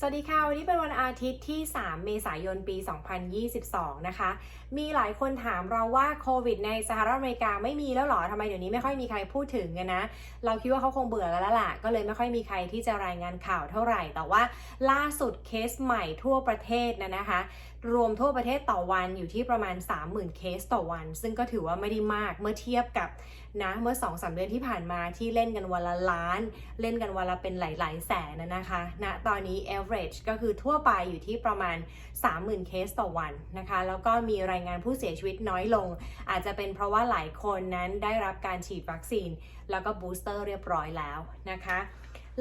สวัสดีค่ะ วันนี้เป็นวันอาทิตย์ที่ 3 เมษายนปี 2022 นะคะ มีหลายคนถามเราว่าโควิดในสหรัฐอเมริกาไม่มีแล้วหรอทำไมเดี๋ยวนี้ไม่ค่อยมีใครพูดถึงกันนะ เราคิดว่าเขาคงเบื่อกันแล้วล่ะ ก็เลยไม่ค่อยมีใครที่จะรายงานข่าวเท่าไหร่ แต่ว่าล่าสุดเคสใหม่ทั่วประเทศนะนะคะ รวมทั่วประเทศต่อวันอยู่ที่ประมาณ 30,000 เคสต่อวัน ซึ่งก็ถือว่าไม่ได้มากเมื่อเทียบกับ นะเมื่อ2อสเดือนที่ผ่านมาที่เล่นกันวันละล้าน เล่นกันวันละเป็นหลาย ๆ แสนนะคะณนะตอนนี้ average ก็คือทั่วไปอยู่ที่ประมาณ 30,000 เคสต่อวันนะคะแล้วก็มีรายงานผู้เสียชีวิตน้อยลง อาจจะเป็นเพราะว่าหลายคนนั้นได้รับการฉีดวัคซีน แล้วก็บูสเตอร์เรียบร้อยแล้วนะคะ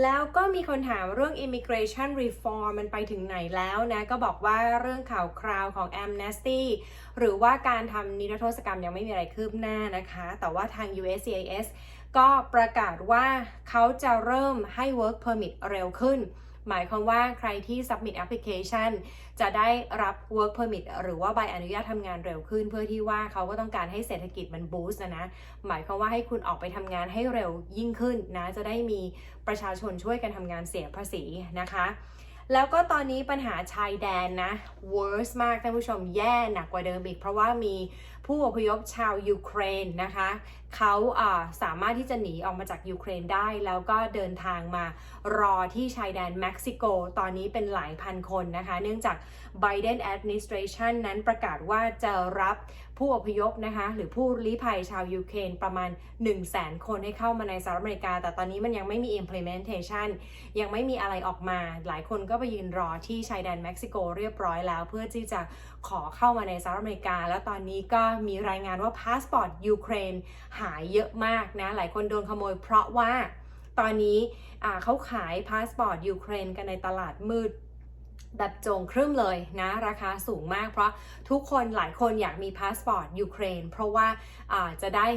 แล้วก็มีคนถามเรื่อง immigration reform มันไปถึงไหนแล้วนะ ก็บอกว่าเรื่องข่าวคราวของ amnesty หรือว่าการทำนิรโทษกรรมยังไม่มีอะไรคืบหน้านะคะ แต่ว่าทาง USCIS ก็ประกาศว่าเขาจะเริ่มให้ work permit เร็วขึ้น หมายความว่าใครที่ submit application จะได้รับ work permit หรือว่าใบอนุญาตทำงานเร็วขึ้น เพื่อที่ว่าเขาก็ต้องการให้เศรษฐกิจมัน boost นะนะหมายความว่าให้คุณออกไปทำงานให้เร็วยิ่งขึ้นนะจะได้มีประชาชนช่วยกันทำงานเสียภาษีนะคะแล้วก็ตอนนี้ปัญหาชายแดนนะ worse มากท่านผู้ชมแย่หนักกว่าเดิมอีก เพราะว่ามี ผู้อพยพชาวยูเครนนะคะเขาสามารถที่จะหนีออกมาจากยูเครนได้ แล้วก็เดินทางมารอที่ชายแดนเม็กซิโก ตอนนี้เป็นหลายพันคนนะคะ เนื่องจาก Biden administration นั้นประกาศว่าจะรับผู้อพยพนะคะหรือผู้ลี้ภัยชาวยูเครนประมาณ 1 0 0 0 0แคนให้เข้ามาในสหรัฐอเมริกา แต่ตอนนี้มันยังไม่มี implementation ยังไม่มีอะไรออกมา หลายคนก็ไปยืนรอที่ชายแดนเม็กซิโกเรียบร้อยแล้ว เพื่อที่จะขอเข้ามาในสหรัฐอเมริกา แล้วตอนนี้ก็มีรายงานว่าพาสปอร์ตยูเครนหายเยอะมากนะ หลายคนโดนขโมยเพราะว่าตอนนี้เขาขายพาสปอร์ตยูเครนกันในตลาดมืดแบบโจงครึ่มเลยนะราคาสูงมากเพราะทุกคนหลายคนอยากมีพาสปอร์ตยูเครนเพราะว่าจะได้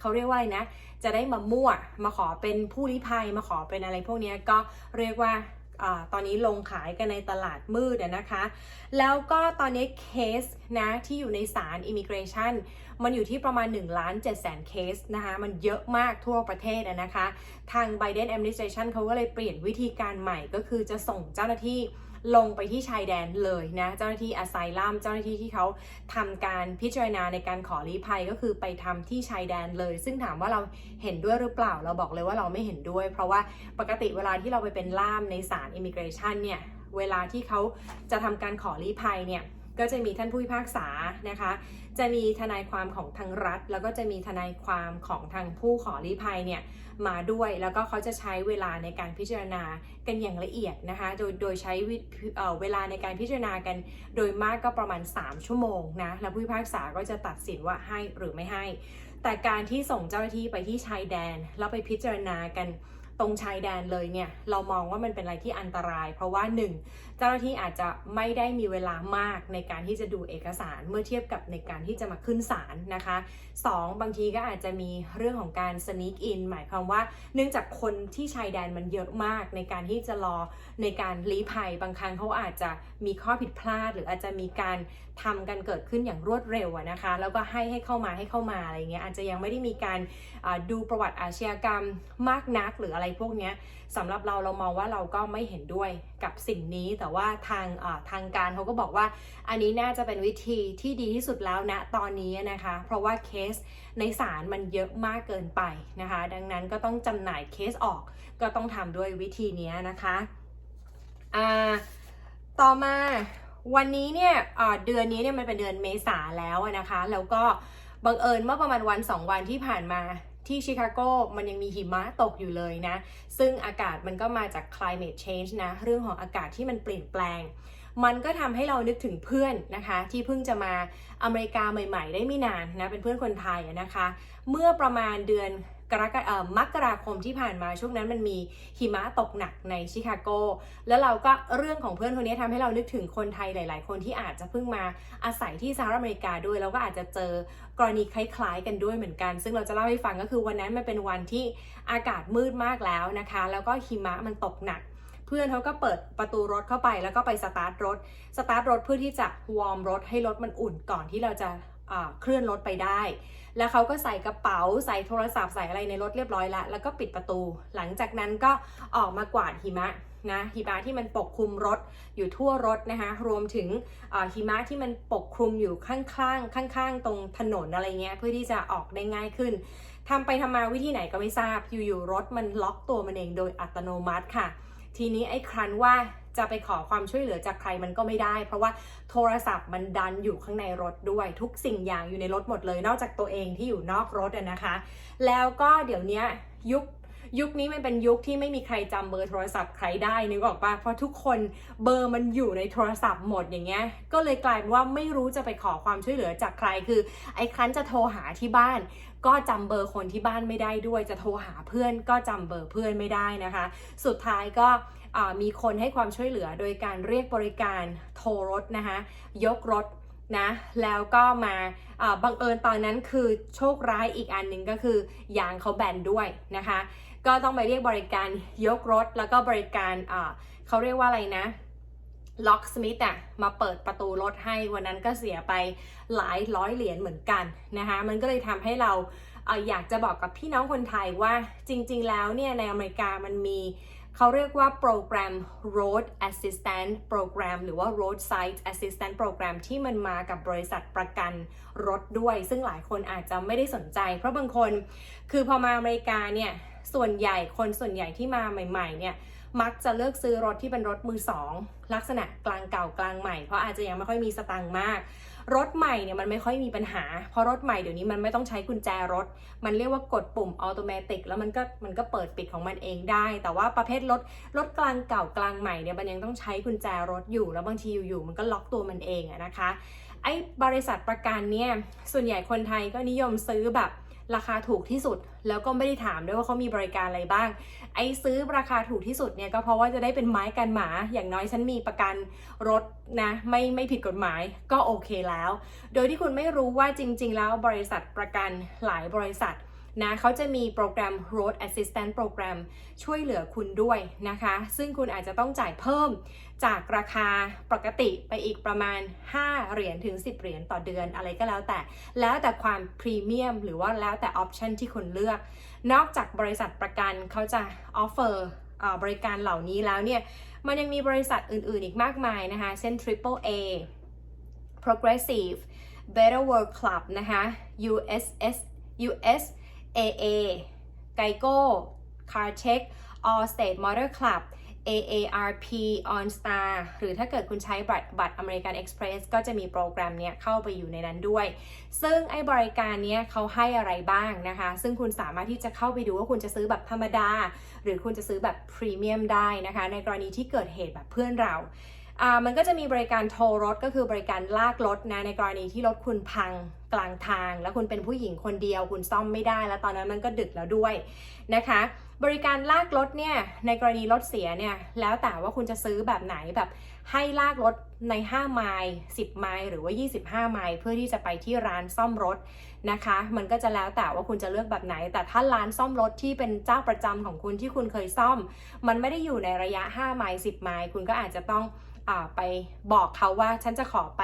เขาเรียกว่านะ จะได้มามั่วมาขอเป็นผู้ลี้ภัยมาขอเป็นอะไรพวกนี้ก็เรียกว่า ตอนนี้ลงขายกันในตลาดมืดนะคะ แล้วก็ตอนนี้เคสนะที่อยู่ในศาลอิมิเกรชันมันอยู่ที่ประมาณ1ล้าน7แสนเคสนะคะ มันเยอะมากทั่วประเทศนะคะ ทาง Biden administration เขาก็เลยเปลี่ยนวิธีการใหม่ก็คือจะส่งเจ้าหน้าที่ ลงไปที่ชายแดนเลยนะเจ้าหน้าที่อาไซลัมเจ้าหน้าที่ที่เขาทำการพิจารณาในการขอลี้ภัยก็คือไปทำที่ชายแดนเลย ซึ่งถามว่าเราเห็นด้วยหรือเปล่าเราบอกเลยว่าเราไม่เห็นด้วย เพราะว่าปกติเวลาที่เราไปเป็นล่ามในศาลอิมิเกรชันเนี่ยเวลาที่เขาจะทำการขอลี้ภัยเนี่ย ก็จะมีท่านผู้พิพากษานะคะ จะมีทนายความของทางรัฐ แล้วก็จะมีทนายความของทางผู้ขอลี้ภัยเนี่ยมาด้วย แล้วก็เขาจะใช้เวลาในการพิจารณากันอย่างละเอียดนะคะ โดยโดยใช้เวลาในการพิจารณากัน โดยมากก็ประมาณ 3 ชั่วโมงนะ แล้วผู้พิพากษาก็จะตัดสินว่าให้หรือไม่ให้ แต่การที่ส่งเจ้าหน้าที่ไปที่ชายแดน แล้วไปพิจารณากัน ตรงชายแดนเลยเนี่ยเรามองว่ามันเป็นอะไรที่อันตราย เพราะว่า 1. เจ้าหน้าที่อาจจะไม่ได้มีเวลามากในการที่จะดูเอกสารเมื่อเทียบกับในการที่จะมาขึ้นศาลนะคะ 2. บางทีก็อาจจะมีเรื่องของการ sneak in หมายความว่า เนื่องจากคนที่ชายแดนมันเยอะมากในการที่จะรอในการลี้ภัยบางครั้งเขาอาจจะมีข้อผิดพลาด หรืออาจจะมีการ ทำกันเกิดขึ้นอย่างรวดเร็วนะคะ แล้วก็ให้ให้เข้ามาให้เข้ามาอะไรเงี้ยอาจจะยังไม่ได้มีการดูประวัติอาชญากรรมมากนักหรืออะไรพวกเนี้ยสำหรับเราเรามองว่าเราก็ไม่เห็นด้วยกับสิ่งนี้ แต่ว่าทางทางการเขาก็บอกว่า อันนี้น่าจะเป็นวิธีที่ดีที่สุดแล้วนะตอนนี้นะคะ เพราะว่าเคสในศาลมันเยอะมากเกินไปนะคะ ดังนั้นก็ต้องจำหน่ายเคสออกก็ต้องทำด้วยวิธีนี้นะคะ ต่อมา วันนี้เนี่ยเดือนนี้เนี่ยมันเป็นเดือนเมษาแล้วนะคะ แล้วก็บังเอิญเมื่อประมาณวัน 2 วันที่ผ่านมาที่ชิคาโกมันยังมีหิมะตกอยู่เลยนะ ซึ่งอากาศมันก็มาจาก climate change นะ เรื่องของอากาศที่มันเปลี่ยนแปลง มันก็ทำให้เรานึกถึงเพื่อนนะคะ ที่เพิ่งจะมาอเมริกาใหม่ ๆ ได้ไม่นานนะ เป็นเพื่อนคนไทยนะคะ เมื่อประมาณเดือน กรกฎามกราคมที่ผ่านมาช่วงนั้นมันมีหิมะตกหนักในชิคาโก แล้วเราก็เรื่องของเพื่อนคนนี้ทำให้เรานึกถึงคนไทยหลาย ๆ คนที่อาจจะเพิ่งมาอาศัยที่สหรัฐอเมริกาด้วยแล้วก็อาจจะเจอกรณีคล้ายๆ กันด้วยเหมือนกัน ซึ่งเราจะเล่าให้ฟังก็คือวันนั้นมันเป็นวันที่อากาศมืดมากแล้วนะคะ แล้วก็หิมะมันตกหนักเพื่อนเขาก็เปิดประตูรถเข้าไปแล้วก็ไปสตาร์ทรถ สตาร์ทรถเพื่อที่จะวอร์มรถให้รถมันอุ่นก่อนที่เราจะ เคลื่อนรถไปได้ แล้วเขาก็ใส่กระเป๋าใส่โทรศัพท์ใส่อะไรในรถเรียบร้อยแล้วแล้วก็ปิดประตู หลังจากนั้นก็ออกมากวาดหิมะนะหิมะที่มันปกคลุมรถอยู่ทั่วรถนะคะรวมถึงหิมะที่มันปกคลุมอยู่ข้างๆข้าง ๆ ตรงถนนอะไรเงี้ยเพื่อที่จะออกได้ง่ายขึ้นทำไปทำมาวิธีไหนก็ไม่ทราบอยู่ๆรถมันล็อกตัวมันเองโดยอัตโนมัติค่ะ ทีนี้ไอ้ครั้นว่า จะไปขอความช่วยเหลือจากใครมันก็ไม่ได้ เพราะว่าโทรศัพท์มันดันอยู่ข้างในรถด้วย ทุกสิ่งอย่างอยู่ในรถหมดเลย นอกจากตัวเองที่อยู่นอกรถนะคะ แล้วก็เดี๋ยวนี้ยุคยุคนี้มันเป็นยุคที่ไม่มีใครจำเบอร์โทรศัพท์ใครได้นึกออกปะเพราะทุกคนเบอร์มันอยู่ในโทรศัพท์หมดอย่างเงี้ย ก็เลยกลายเป็นว่าไม่รู้จะไปขอความช่วยเหลือจากใครคือ ไอ้ครั้นจะโทรหาที่บ้าน ก็จำเบอร์คนที่บ้านไม่ได้ด้วย จะโทรหาเพื่อนก็จำเบอร์เพื่อนไม่ได้นะคะ สุดท้ายก็ มีคนให้ความช่วยเหลือโดยการเรียกบริการโทรรถนะคะยกรถนะแล้วก็มาบังเอิญตอนนั้นคือโชคร้ายอีกอันหนึ่งก็คือยางเขาแบนด้วยนะคะ ก็ต้องไปเรียกบริการยกรถแล้วก็บริการเขาเรียกว่าอะไรนะล็อกสมิธอะมาเปิดประตูรถให้วันนั้นก็เสียไปหลายร้อยเหรียญเหมือนกันนะคะมันก็เลยทำให้เราเออยากจะบอกกับพี่น้องคนไทยว่าจริง ๆ แล้วเนี่ยในอเมริกามันมี เขาเรียกว่าโปรแกรม Road Assistant Program หรือว่า Roadside Assistant Program ที่มันมากับบริษัทประกันรถด้วย ซึ่งหลายคนอาจจะไม่ได้สนใจ เพราะบางคนคือพอมาอเมริกาเนี่ย ส่วนใหญ่คนส่วนใหญ่ที่มาใหม่ ๆ เนี่ย มักจะเลือกซื้อรถที่เป็นรถมือสองลักษณะกลางเก่ากลางใหม่ เพราะอาจจะยังไม่ค่อยมีสตังค์มาก รถใหม่เนี่ยมันไม่ค่อยมีปัญหา เพราะรถใหม่เดี๋ยวนี้มันไม่ต้องใช้กุญแจรถ มันเรียกว่ากดปุ่มอัตโนมัติแล้วมันก็มันก็เปิดปิดของมันเองได้ แต่ว่าประเภทรถรถกลางเก่ากลางใหม่เนี่ยมันยังต้องใช้กุญแจรถอยู่แล้วบางทีอยู่ๆมันก็ล็อกตัวมันเองอะนะคะไอ้บริษัทประกันเนี่ยส่วนใหญ่คนไทยก็นิยมซื้อแบบ ราคาถูกที่สุด แล้วก็ไม่ได้ถามด้วยว่าเขามีบริการอะไรบ้าง ไอ้ซื้อราคาถูกที่สุดเนี่ยก็เพราะว่าจะได้เป็นไม้กันหมา อย่างน้อยฉันมีประกันรถนะไม่ไม่ผิดกฎหมายก็โอเคแล้ว โดยที่คุณไม่รู้ว่าจริง ๆ แล้วบริษัทประกันหลายบริษัท นะเขาจะมีโปรแกรม Road Assistant Program ช่วยเหลือคุณด้วยนะคะ ซึ่งคุณอาจจะต้องจ่ายเพิ่มจากราคาปกติไปอีกประมาณ 5 เหรียญถึง 10 เหรียญต่อเดือนอะไรก็แล้วแต่ แล้วแต่ความพรีเมียมหรือว่าแล้วแต่ออปชันที่คุณเลือก นอกจากบริษัทประกันเขาจะออฟเฟอร์บริการเหล่านี้แล้วเนี่ย มันยังมีบริษัทอื่นๆอีกมากมายนะคะ เช่น Triple A Progressive Better World Club นะคะ USS AA Geico CarCheck Allstate Motor Club AARP OnStar หรือถ้าเกิดคุณใช้บัตรบัตร American Express ก็จะมีโปรแกรมเนี้ยเข้าไปอยู่ในนั้นด้วย ซึ่งไอ้บริการเนี้ยเขาให้อะไรบ้างนะคะ ซึ่งคุณสามารถที่จะเข้าไปดูว่าคุณจะซื้อแบบธรรมดา หรือคุณจะซื้อแบบพรีเมียมได้นะคะ ในกรณีที่เกิดเหตุแบบเพื่อนเราอ่ามันก็จะมีบริการโทรรถก็คือบริการลากรถนะในกรณีที่รถคุณพัง กลางทาง แล้วคุณเป็นผู้หญิงคนเดียว คุณซ่อมไม่ได้ แล้วตอนนั้นมันก็ดึกแล้วด้วยนะคะ บริการลากรถเนี่ยในกรณีรถเสียเนี่ยแล้วแต่ว่าคุณจะซื้อแบบไหนแบบให้ลากรถใน 5 ไมล์ 10 ไมล์หรือว่า 25 ไมล์เพื่อที่จะไปที่ร้านซ่อมรถนะคะ มันก็จะแล้วแต่ว่าคุณจะเลือกแบบไหน แต่ถ้าร้านซ่อมรถที่เป็นเจ้าประจำของคุณที่คุณเคยซ่อม มันไม่ได้อยู่ในระยะ 5 ไมล์ 10 ไมล์คุณก็อาจจะต้อง ไปบอกเขาว่าฉันจะขอไป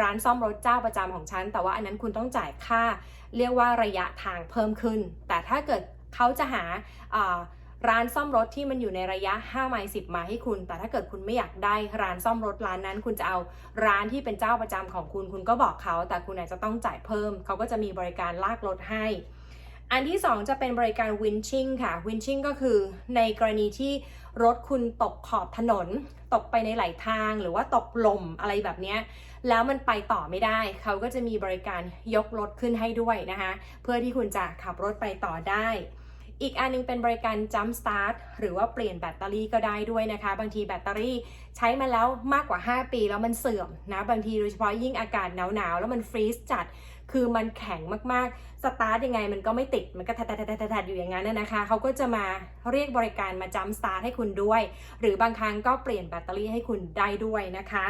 ร้านซ่อมรถเจ้าประจำของฉัน แต่ว่าอันนั้นคุณต้องจ่ายค่า เรียกว่าระยะทางเพิ่มขึ้น แต่ถ้าเกิดเขาจะหาร้านซ่อมรถที่มันอยู่ในระยะ 5 ไมล์ 10 ไมล์ให้คุณ แต่ถ้าเกิดคุณไม่อยากได้ร้านซ่อมรถร้านนั้น คุณจะเอาร้านที่เป็นเจ้าประจำของคุณ คุณก็บอกเขา แต่คุณอาจจะต้องจ่ายเพิ่ม เขาก็จะมีบริการลากรถให้ อันที่ 2 จะเป็นบริการวินชิ่งค่ะ วินชิ่งก็คือในกรณีที่รถคุณตกขอบถนน ตกไปในไหลทางหรือว่าตกลมอะไรแบบนี้ แล้วมันไปต่อไม่ได้ เขาก็จะมีบริการยกรถขึ้นให้ด้วยนะคะ เพื่อที่คุณจะขับรถไปต่อได้ อีกอันนึงเป็นบริการ Jump Start หรือว่าเปลี่ยนแบตเตอรี่ก็ได้ด้วยนะคะ บางทีแบตเตอรี่ใช้มาแล้วมากกว่า 5 ปีแล้วมันเสื่อมนะ บางทีโดยเฉพาะยิ่งอากาศหนาวๆแล้วมันฟรีซจัด คือมันแข็งมากๆ สตาร์ทยังไงมันก็ไม่ติด มันก็แทดๆๆๆอยู่อย่างนั้นนะนะคะ เขาก็จะมาเรียกบริการมาจัมสตาร์ทให้คุณด้วย หรือบางครั้งก็เปลี่ยนแบตเตอรี่ให้คุณได้ด้วยนะคะ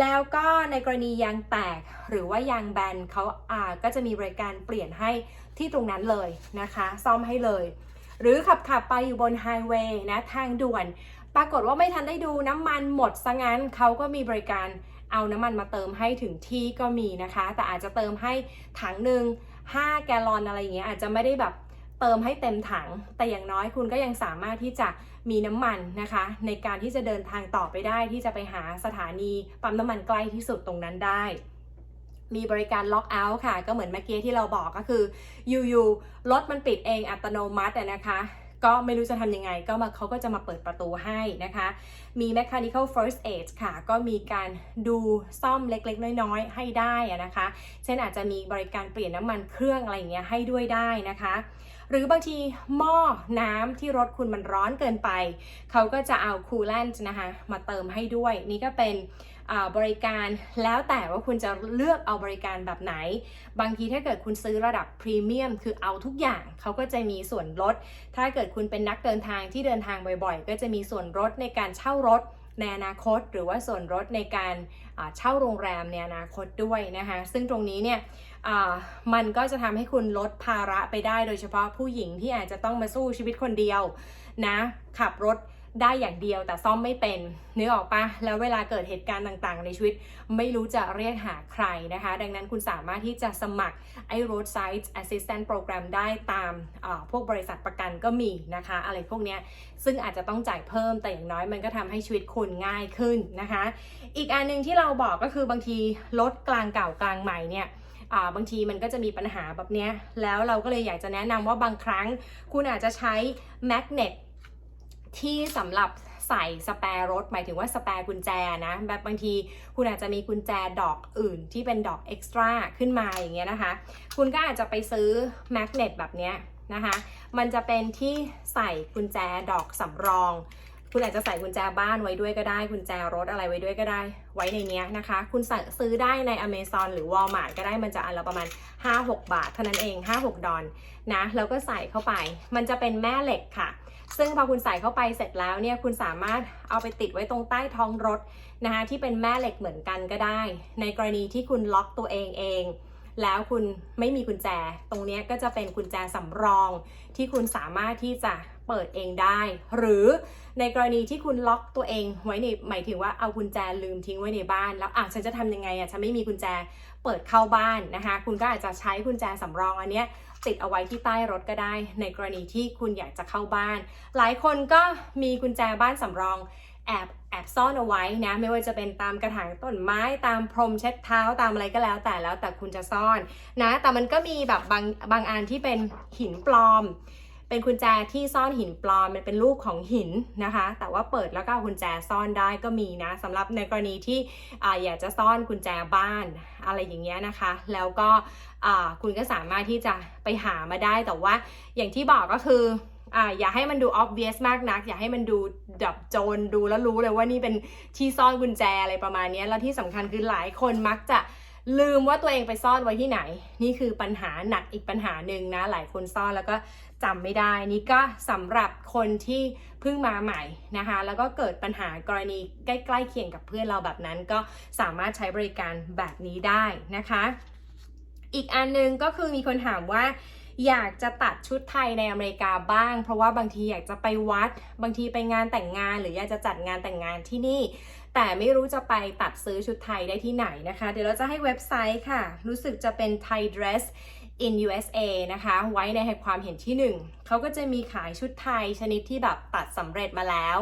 แล้วก็ในกรณียางแตกหรือว่ายางแบนเขาอ่าก็จะมีบริการเปลี่ยนให้ที่ตรงนั้นเลยนะคะ ซ่อมให้เลย หรือขับขับไปอยู่บนไฮเวย์นะทางด่วน ปรากฏว่าไม่ทันได้ดูน้ำมันหมดซะงั้นเขาก็มีบริการ เอาน้ำมันมาเติมให้ถึงที่ก็มีนะคะ แต่อาจจะเติมให้ถังหนึ่ง5 แกลลอนอะไรอย่างเงี้ยอาจจะไม่ได้แบบเติมให้เต็มถัง แต่อย่างน้อยคุณก็ยังสามารถที่จะมีน้ำมันนะคะ ในการที่จะเดินทางต่อไปได้ที่จะไปหาสถานีปั๊มน้ำมันใกล้ที่สุดตรงนั้นได้มีบริการล็อกเอาท์ค่ะ ก็เหมือนเมื่อกี้ที่เราบอกก็คืออยู่ๆรถมันปิดเองอัตโนมัตินะคะ ก็ไม่รู้จะทำยังไง ก็มาเขาก็จะมาเปิดประตูให้นะคะ มี mechanical first aid ค่ะ ก็มีการดูซ่อมเล็กๆ น้อยๆ ให้ได้นะคะ เช่นอาจจะมีบริการเปลี่ยนน้ำมันเครื่องอะไรอย่างเงี้ยให้ด้วยได้นะคะ หรือบางทีหม้อน้ำที่รถคุณมันร้อนเกินไป เขาก็จะเอาคูลแลนต์นะคะ มาเติมให้ด้วย นี่ก็เป็น บริการแล้วแต่ว่าคุณจะเลือกเอาบริการแบบไหน บางทีถ้าเกิดคุณซื้อระดับพรีเมียมคือเอาทุกอย่างเขาก็จะมีส่วนลด ถ้าเกิดคุณเป็นนักเดินทางที่เดินทางบ่อยๆ ก็จะมีส่วนลดในการเช่ารถในอนาคตหรือว่าส่วนลดในการอ่าเช่าโรงแรมในอนาคตด้วยนะคะ ซึ่งตรงนี้เนี่ยอ่ามันก็จะทำให้คุณลดภาระไปได้โดยเฉพาะผู้หญิงที่อาจจะต้องมาสู้ชีวิตคนเดียวนะขับรถ ได้อย่างเดียวแต่ซ่อมไม่เป็นนึกออกปะแล้วเวลาเกิดเหตุการณ์ต่างๆ ในชีวิตไม่รู้จะเรียกหาใครนะคะ ดังนั้นคุณสามารถที่จะสมัครไอ้ roadside assistant program ได้ตามพวกบริษัทประกันก็มีนะคะ อะไรพวกเนี้ยซึ่งอาจจะต้องจ่ายเพิ่มแต่อย่างน้อยมันก็ทำให้ชีวิตคุณง่ายขึ้นนะคะ อีกอันหนึงที่เราบอกก็คือบางทีรถกลางเก่ากลางใหม่เนี่ยบางทีมันก็จะมีปัญหาแบบนี้แล้วเราก็เลยอยากจะแนะนำว่าบางครั้งคุณอาจจะใช้แมกเนต ที่สำหรับใส่สแปร์รถ หมายถึงว่าสแปร์กุญแจนะ แบบบางทีคุณอาจจะมีกุญแจดอกอื่นที่เป็นดอกเอ็กซ์ตร้าขึ้นมาอย่างเงี้ยนะคะ คุณก็อาจจะไปซื้อแมกเนตแบบเนี้ยนะคะ มันจะเป็นที่ใส่กุญแจดอกสำรอง คุณอาจจะใส่กุญแจบ้านไว้ด้วยก็ได้ กุญแจรถอะไรไว้ด้วยก็ได้ ไว้ในเนี้ยนะคะ คุณสั่งซื้อได้ใน Amazon หรือ Walmart ก็ได้ มันจะอันละประมาณ 5-6 บาทเท่านั้นเอง 5-6 ดอลนะ แล้วก็ใส่เข้าไป มันจะเป็นแม่เหล็กค่ะ ซึ่งพอคุณใส่เข้าไปเสร็จแล้วเนี่ยคุณสามารถเอาไปติดไว้ตรงใต้ท้องรถนะคะที่เป็นแม่เหล็กเหมือนกันก็ได้ ในกรณีที่คุณล็อกตัวเองเอง แล้วคุณไม่มีกุญแจ ตรงนี้ก็จะเป็นกุญแจสำรอง ที่คุณสามารถที่จะเปิดเองได้ หรือในกรณีที่คุณล็อกตัวเองไว้ในหมายถึงว่าเอากุญแจลืมทิ้งไว้ในบ้าน แล้วอะฉันจะทำยังไงอะฉันไม่มีกุญแจเปิดเข้าบ้านนะคะ คุณก็อาจจะใช้กุญแจสำรองอันเนี้ย ติดเอาไว้ที่ใต้รถก็ได้ ในกรณีที่คุณอยากจะเข้าบ้าน หลายคนก็มีกุญแจบ้านสำรองแอบแอบซ่อนเอาไว้นะไม่ว่าจะเป็นตามกระถางต้นไม้ตามพรมเช็ดเท้าตามอะไรก็แล้วแต่แล้วแต่คุณจะซ่อนนะแต่มันก็มีแบบบางบางอันที่เป็นหินปลอม เป็นกุญแจที่ซ่อนหินปลอมมันเป็นรูปของหินนะคะ แต่ว่าเปิดแล้วก็กุญแจซ่อนได้ก็มีนะสำหรับในกรณีที่ออยากจะซ่อนกุญแจบ้านอะไรอย่างเงี้ยนะคะ แล้วก็คุณก็สามารถที่จะไปหามาได้แต่ว่าอย่างที่บอกก็คืออ่าอย่าให้มันดู obvious มากนัก อย่าให้มันดูดับโจรดูแล้วรู้เลยว่านี่เป็นที่ซ่อนกุญแจอะไรประมาณนี้แล้วที่สำคัญคือหลายคนมักจะลืมว่าตัวเองไปซ่อนไว้ที่ไหน นี่คือปัญหาหนักอีกปัญหาหนึ่งนะ หลายคนซ่อนแล้วก็ จำไม่ได้นี่ก็สำหรับคนที่เพิ่งมาใหม่นะคะ แล้วก็เกิดปัญหากรณีใกล้ๆเคียงกับเพื่อนเราแบบนั้น ก็สามารถใช้บริการแบบนี้ได้นะคะ อีกอันหนึงก็คือมีคนถามว่าอยากจะตัดชุดไทยในอเมริกาบ้าง เพราะว่าบางทีอยากจะไปวัด บางทีไปงานแต่งงาน หรืออยากจะจัดงานแต่งงานที่นี่ แต่ไม่รู้จะไปตัดซื้อชุดไทยได้ที่ไหนนะคะ เดี๋ยวเราจะให้เว็บไซต์ค่ะ รู้สึกจะเป็น Thai Dress in USA นะคะ ไว้ในให้ความเห็นที่ 1 เขาก็จะมีขายชุดไทยชนิดที่แบบตัดสำเร็จมาแล้ว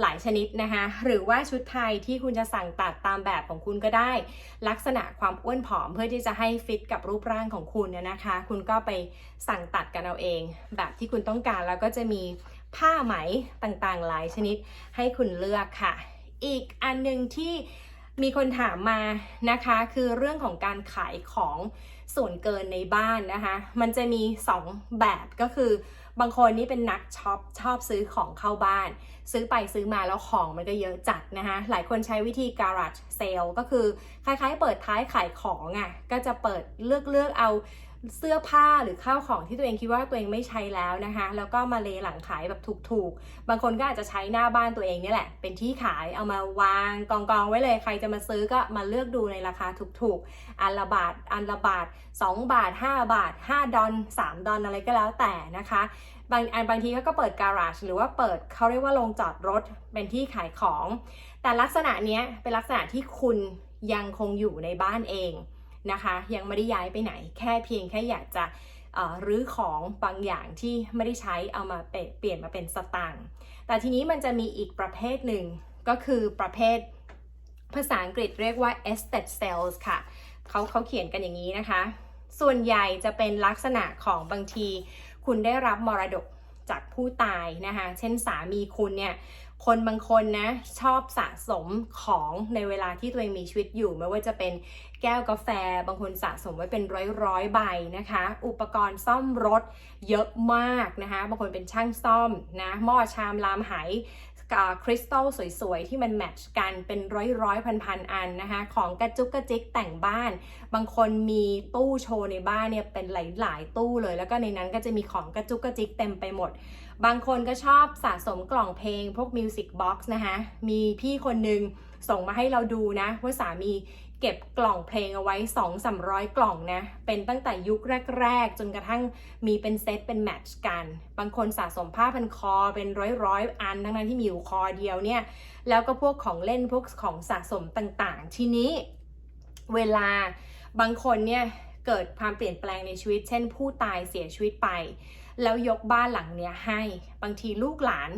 หลายชนิดนะคะ หรือว่าชุดไทยที่คุณจะสั่งตัดตามแบบของคุณก็ได้ ลักษณะความอ้วนผอมเพื่อที่จะให้ฟิตกับรูปร่างของคุณเนี่ยนะคะ คุณก็ไปสั่งตัดกันเอาเอง แบบที่คุณต้องการแล้วก็จะมีผ้าไหมต่างๆ หลายชนิดให้คุณเลือกค่ะ อีกอันหนึ่งที่มีคนถามมานะคะ คือเรื่องของการขายของ ส่วนเกินในบ้านนะคะ มันจะมี 2 แบบก็คือบางคนนี่เป็นนักช็อปชอบซื้อของเข้าบ้าน ซื้อไปซื้อมาแล้วของมันก็เยอะจัดนะคะ หลายคนใช้วิธี garage sale ก็คือคล้ายๆ เปิดท้ายขายของอะ่ะก็จะเปิดเลือกเลือกเอา เสื้อผ้าหรือข้าวของที่ตัวเองคิดว่าตัวเองไม่ใช้แล้วนะคะ แล้วก็มาเลหลังขายแบบถูกๆ บางคนก็อาจจะใช้หน้าบ้านตัวเองเนี่แหละ เป็นที่ขายเอามาวางกองๆไว้เลยใครจะมาซื้อก็มาเลือกดูในราคาถูกๆ อันละบาทอันละบาท 2 บาท 5 บาท 5 ดอล3ดอลอะไรก็แล้วแต่นะคะบางอันบางทีเขาก็เปิดการาจหรือว่าเปิดเขาเรียกว่าโรงจอดรถเป็นที่ขายของ แต่ลักษณะเนี้ยเป็นลักษณะที่คุณยังคงอยู่ในบ้านเอง นะคะ ยังไม่ได้ย้ายไปไหน แค่เพียงแค่อยากจะรื้อของบางอย่างที่ไม่ได้ใช้เอามาเปเปลี่ยนมาเป็นสตางค์แต่ทีนี้มันจะมีอีกประเภทหนึ่งก็คือประเภทภาษาอังกฤษเรียกว่า estate sales ค่ะเขาเขาเขียนกันอย่างนี้นะคะ ส่วนใหญ่จะเป็นลักษณะของบางที คุณได้รับมรดกจากผู้ตายนะคะ เช่นสามีคุณเนี่ย คนบางคนนะชอบสะสมของในเวลาที่ตัวเองมีชีวิตอยู่ ไม่ว่าจะเป็นแก้วกาแฟ บางคนสะสมไว้เป็นร้อยร้อยใบนะคะ อุปกรณ์ซ่อมรถเยอะมากนะคะ บางคนเป็นช่างซ่อมนะหม้อชามลามไห คริสตัลสวยๆ ที่มันแมทช์กันเป็นร้อยร้อยพันพันๆอันนะคะ ของกระจุกกระจิกแต่งบ้าน บางคนมีตู้โชว์ในบ้านเนี่ยเป็นหลายๆตู้เลย แล้วก็ในนั้นก็จะมีของกระจุกกระจิกเต็มไปหมด บางคนก็ชอบสะสมกล่องเพลงพวกมิวสิกบ็อกซ์นะคะ มีพี่คนหนึ่งส่งมาให้เราดูนะว่าสามี เก็บกล่องเพลงเอาไว้ 2 3 0 0 กล่องนะ เป็นตั้งแต่ยุคแรก ๆ จนกระทั่งมีเป็นเซตเป็นแมทช์กัน บางคนสะสมผ้าพันคอเป็นร้อยๆ อัน ทั้งนั้นที่มีอยู่คอเดียวเนี่ย แล้วก็พวกของเล่นพวกของสะสมต่างๆ ทีนี้เวลาบางคนเนี่ยเกิดความเปลี่ยนแปลงในชีวิต เช่นผู้ตายเสียชีวิตไป แล้วยกบ้านหลังเนี้ยให้ บางทีลูกหลาน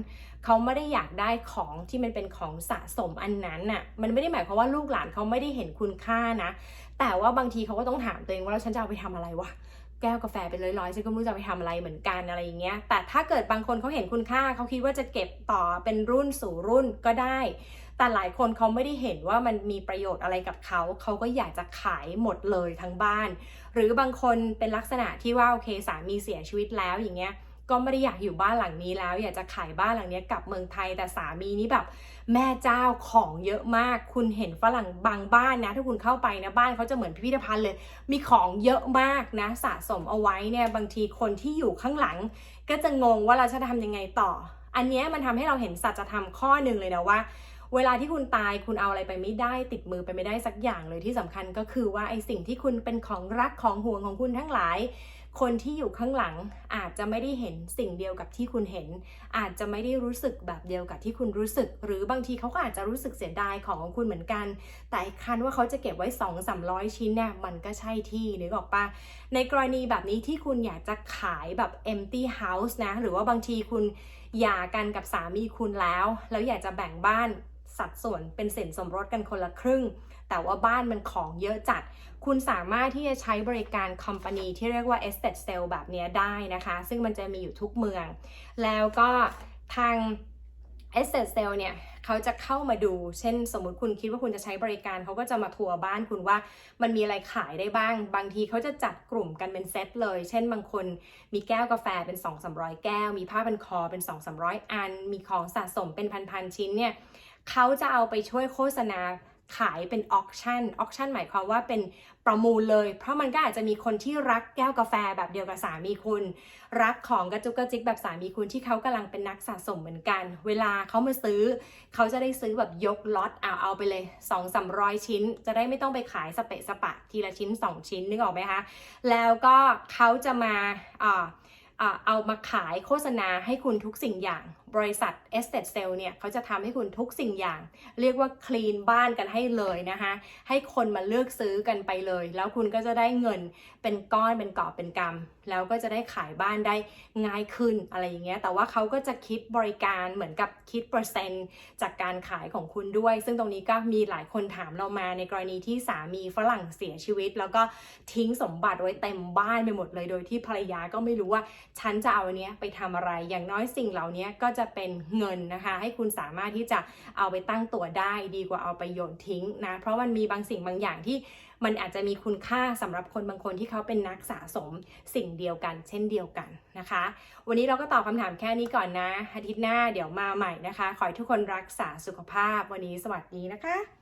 เขาไม่ได้อยากได้ของที่มันเป็นของสะสมอันนั้นน่ะมันไม่ได้หมายความว่าลูกหลานเขาไม่ได้เห็นคุณค่านะ แต่ว่าบางทีเขาก็ต้องถามตัวเองว่าแล้วฉันจะเอาไปทำอะไรวะแก้วกาแฟเป็นร้อยๆฉันก็ไม่รู้จะไปทำอะไรเหมือนกันอะไรอย่างเงี้ย แต่ถ้าเกิดบางคนเขาเห็นคุณค่าเขาคิดว่าจะเก็บต่อเป็นรุ่นสู่รุ่นก็ได้ แต่หลายคนเขาไม่ได้เห็นว่ามันมีประโยชน์อะไรกับเขาเขาก็อยากจะขายหมดเลยทั้งบ้าน หรือบางคนเป็นลักษณะที่ว่าโอเคสามีเสียชีวิตแล้วอย่างเงี้ย ก็ไม่ได้อยากอยู่บ้านหลังนี้แล้ว อยากจะขายบ้านหลังนี้กลับเมืองไทยแต่สามีนี่แบบ แม่เจ้าของเยอะมาก คุณเห็นฝรั่งบางบ้านนะ ถ้าคุณเข้าไปนะบ้านเขาจะเหมือนพิพิธภัณฑ์เลย มีของเยอะมากนะ สะสมเอาไว้เนี่ยบางทีคนที่อยู่ข้างหลัง ก็จะงงว่าเราจะทำยังไงต่อ อันนี้มันทำให้เราเห็นสัจธรรมข้อหนึ่งเลยนะว่าเวลาที่คุณตายคุณเอาอะไรไปไม่ได้ติดมือไปไม่ได้สักอย่างเลยที่สำคัญก็คือว่าไอสิ่งที่คุณเป็นของรักของห่วงของคุณทั้งหลาย คนที่อยู่ข้างหลังอาจจะไม่ได้เห็นสิ่งเดียวกับที่คุณเห็น อาจจะไม่ได้รู้สึกแบบเดียวกับที่คุณรู้สึก หรือบางทีเขาก็อาจจะรู้สึกเสียดายของของคุณเหมือนกัน แต่คันว่าเขาจะเก็บไว้ 2 3 0 0 ชิ้นเนี่ยมันก็ใช่ที่นึกออกปะในกรณีแบบนี้ที่คุณอยากจะขายแบบ empty house นะ หรือว่าบางทีคุณหย่ากันกับสามีคุณแล้ว แล้วอยากจะแบ่งบ้าน สัดส่วนเป็นสินสมรสกันคนละครึ่ง แต่ว่าบ้านมันของเยอะจัด คุณสามารถที่จะใช้บริการคอมพานีที่เรียกว่า estate sale แบบนี้ได้นะคะ ซึ่งมันจะมีอยู่ทุกเมือง แล้วก็ทาง estate sale เนี่ยเขาจะเข้ามาดู เช่น สมมุติคุณคิดว่าคุณจะใช้บริการ เขาก็จะมาทัวร์บ้านคุณว่ามันมีอะไรขายได้บ้าง บางทีเขาจะจัดกลุ่มกันเป็นเซตเลย เช่น บางคนมีแก้วกาแฟเป็น 2 3 0 0 แก้ว มีผ้าพันคอเป็น 2 3 0 0 อัน มีของสะสมเป็นพันๆชิ้นเนี่ย เขาจะเอาไปช่วยโฆษณาขายเป็นออคชั่นออคชั่นหมายความว่าเป็นประมูลเลย เพราะมันก็อาจจะมีคนที่รักแก้วกาแฟแบบเดียวกับสามีคุณ รักของกระจุกกระจิกแบบสามีคุณที่เขากำลังเป็นนักสะสมเหมือนกัน เวลาเขามาซื้อ เขาจะได้ซื้อแบบยกล็อตเอาเอาไปเลย2 3 0 0ชิ้น จะได้ไม่ต้องไปขายสเปะสปะทีละชิ้น 2 ชิ้นนึกออกไหมคะแล้วก็เขาจะมาอ่าอ่าเอามาขายโฆษณาให้คุณทุกสิ่งอย่างบริษัท Estate Sale เนี่ยเขาจะทำให้คุณทุกสิ่งอย่าง เรียกว่าคลีนบ้านกันให้เลยนะคะให้คนมาเลือกซื้อกันไปเลย แล้วคุณก็จะได้เงินเป็นก้อนเป็นกอบเป็นกำแล้วก็จะได้ขายบ้านได้ง่ายขึ้นอะไรอย่างเงี้ยแต่ว่าเขาก็จะคิดบริการเหมือนกับคิดเปอร์เซ็นต์จากการขายของคุณด้วย ซึ่งตรงนี้ก็มีหลายคนถามเรามาในกรณีที่สามีฝรั่งเสียชีวิต แล้วก็ทิ้งสมบัติไว้เต็มบ้านไปหมดเลย โดยที่ภรรยาก็ไม่รู้ว่าฉันจะเอาเนี้ยไปทำอะไรอย่างน้อยสิ่งเหล่านี้ก็จะเป็นเงินนะคะ ให้คุณสามารถที่จะเอาไปตั้งตัวได้ดีกว่าเอาไปโยนทิ้งนะ เพราะมันมีบางสิ่งบางอย่างที่มันอาจจะมีคุณค่าสำหรับคนบางคนที่เขาเป็นนักสะสมสิ่งเดียวกัน เช่นเดียวกันนะคะ วันนี้เราก็ตอบคำถามแค่นี้ก่อนนะอาทิตย์หน้าเดี๋ยวมาใหม่นะคะ ขอให้ทุกคนรักษาสุขภาพวันนี้สวัสดีนะคะ